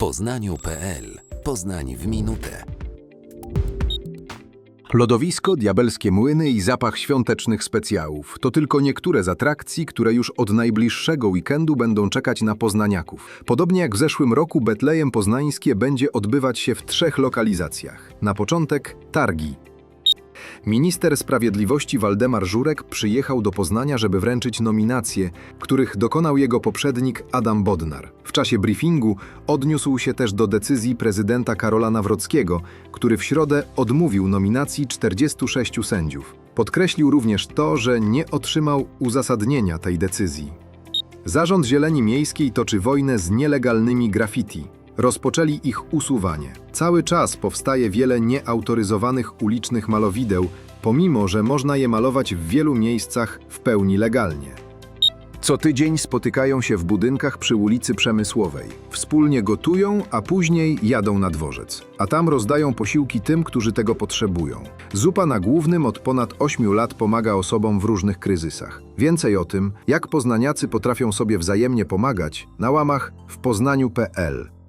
poznaniu.pl Poznań w minutę. Lodowisko, diabelskie młyny i zapach świątecznych specjałów to tylko niektóre z atrakcji, które już od najbliższego weekendu będą czekać na poznaniaków. Podobnie jak w zeszłym roku, Betlejem Poznańskie będzie odbywać się w trzech lokalizacjach. Na początek targi. Minister Sprawiedliwości Waldemar Żurek przyjechał do Poznania, żeby wręczyć nominacje, których dokonał jego poprzednik Adam Bodnar. W czasie briefingu odniósł się też do decyzji prezydenta Karola Nawrockiego, który w środę odmówił nominacji 46 sędziów. Podkreślił również to, że nie otrzymał uzasadnienia tej decyzji. Zarząd Zieleni Miejskiej toczy wojnę z nielegalnymi graffiti. Rozpoczęli ich usuwanie. Cały czas powstaje wiele nieautoryzowanych ulicznych malowideł, pomimo że można je malować w wielu miejscach w pełni legalnie. Co tydzień spotykają się w budynkach przy ulicy Przemysłowej. Wspólnie gotują, a później jadą na dworzec. A tam rozdają posiłki tym, którzy tego potrzebują. Zupa na głównym od ponad 8 lat pomaga osobom w różnych kryzysach. Więcej o tym, jak poznaniacy potrafią sobie wzajemnie pomagać, na łamach w poznaniu.pl.